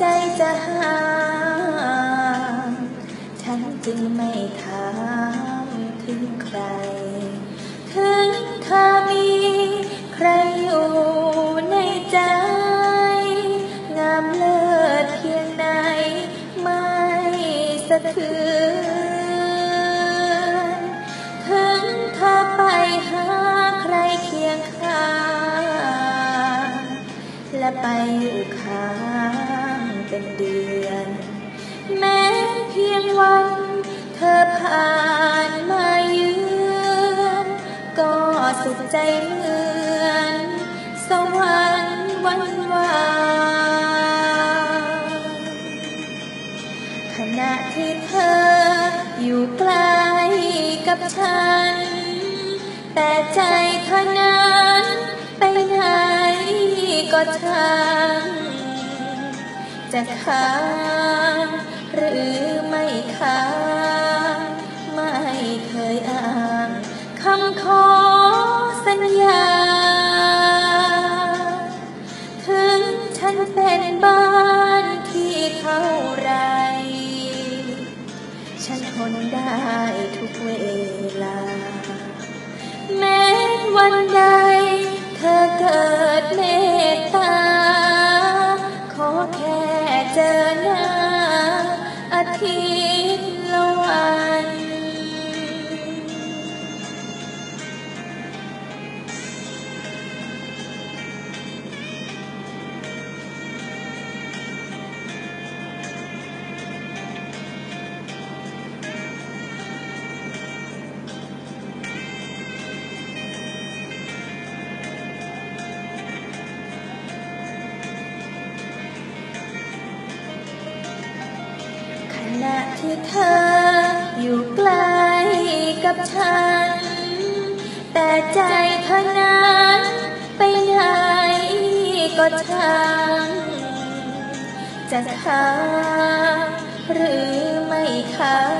ใจจะห่างฉันจึงไม่ถามถึงใคร ถึงเธอมีใครอยู่ในใจ งามเลิศเพียงไหนไม่สะเทือนถึงเธอไปหาใครเคียงข้างและไปอยู่ เป็นเดือน แม้เพียงวันเธอผ่านมาเยือนก็สุขใจเหมือน สวรรค์วันวานขณะที่เธออยู่ใกล้กับฉัน แต่ใจเธอนั้นไปไหนก็ช่าง จะค้างหรือไม่ค้างไม่เคยอ้างคำขอสัญญา ถึงฉันเป็นบ้านที่เท่าไร ฉันทนได้ อ ณะที่เธออยู่ใกล้กับฉัน แต่ใจเธอนั้นไปไหนก็ช่างจะค้างหรือไม่ค้า